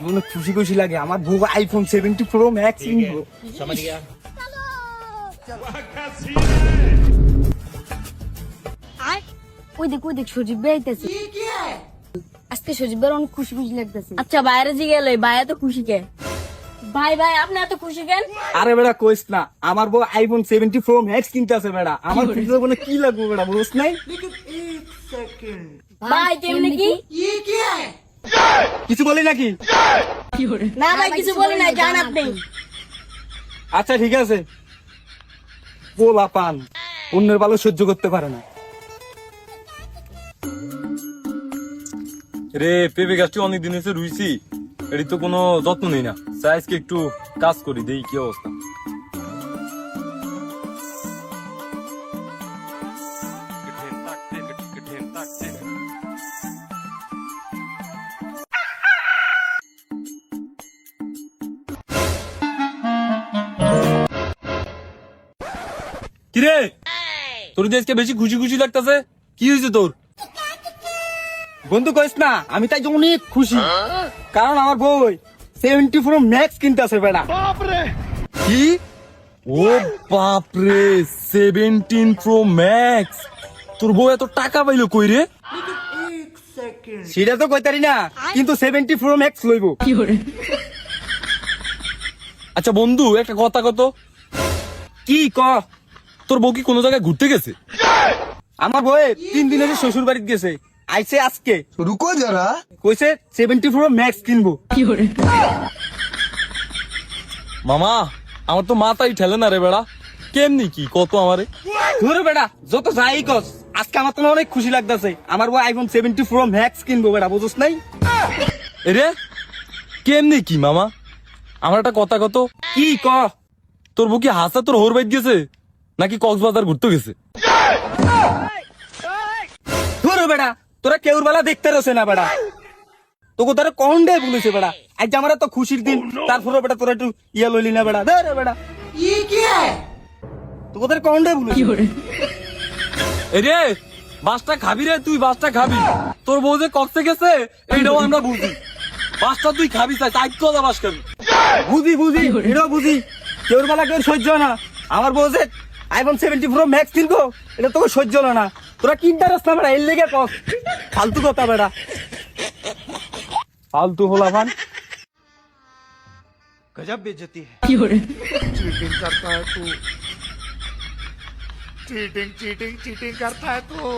জন্য খুশি খুশি লাগে। আমার বউ আইফোন সেভেন্টি প্রো ম্যাক্স কিনবো। ওই দেখ ওই দেখ সজীব আজকে সজীব অনেক খুশি খুশি লাগতেছে। আচ্ছা বাইরে যে গেলে বাইরে তো খুশি কে? ভাই ভাই আপনি এত খুশি কেন? আরে বেড়া কইস না। আমার বউ আইফোন কিনতে আছে বেড়া। আমার কি? লাগবে বেড়া নাই? ভাই কেমনি কি? কিছু বলি নাকি? না ভাই কিছু বলি নাই জান আপনি। আচ্ছা ঠিক আছে। পোলা পান অন্যের ভালো সহ্য করতে পারে না। রে পেঁপে গাছটি অনেক দিন এসে রুইছি এটি তো কোনো যত্ন নেই না। সাইজকে একটু কাজ করি দেই কি অবস্থা। কিরে? তোর আজকে বেশি খুশি খুশি লাগতেছে? কি হয়েছে তোর? বন্ধু কইস না আমি তাই অনেক খুশি। কারণ আমার বউ সেভেন্টি প্রো ম্যাক্স কিনতে আছে বেড়া। কি? ও বাপরে সেভেন্টিন প্রো ম্যাক্স তোর বউ এত টাকা পাইলো কই রে? সেটা তো কইতারি না কিন্তু সেভেন্টি প্রো ম্যাক্স লইব। আচ্ছা বন্ধু একটা কথা কত? কি ক? তোর বউ কি কোনো জায়গায় ঘুরতে গেছে? আমার বউ তিন দিন আগে শ্বশুর বাড়ি গেছে। আইসে আজকে। রুকো যারা। কইছে সেভেন্টি ফোর ম্যাক্স কিনবো মামা আমার তো মাথাই ঠেলে না রে বেড়া। কেমনি কি কত আমারে? ধরে বেড়া যত যাই কস আজকে আমার তো অনেক খুশি লাগতেছে। আমার বউ আইফোন সেভেন্টি ফোর ম্যাক্স কিনবো বেড়া বুঝোস নাই? রে কেমনি কি মামা? আমার একটা কথা কত? কি ক? তোর বউ কি হাসা তোর হোর বাইত গেছে? নাকি কক্সবাজার ঘুরতে গেছে? ধরে বেড়া, তোরা কেউর বেলা দেখতে রসে না বেড়া। তোকে তারা কখন ডে বলেছে বেড়া? আজ আমার তো খুশির দিন, তারপরে বেটা তোরা একটু ইয়া লইলি না বেড়া। ধরে বেড়া। তোকে ডে বলেছে? রে, বাসটা খাবি রে তুই, বাসটা খাবি। তোর বউ যে কক্সে গেছে, এইটাও আমরা বুঝি। বাসটা তুই খাবি চাই তাই তো বাস খাবি। বুঝি বুঝি, এটাও বুঝি। কেউর বেলা কেউ সহ্য না। আমার বউ যে আইফোন সেভেন্টি প্রো ম্যাক্স কিনবো এটা তোকে সহ্য হলো না তোরা কিনতে রাস্তা বেড়া এর লেগে কস ফালতু কথা বেড়া ফালতু হলা ভান गजब बेइज्जती है चीटिंग करता है तू चीटिंग चीटिंग चीटिंग करता है तू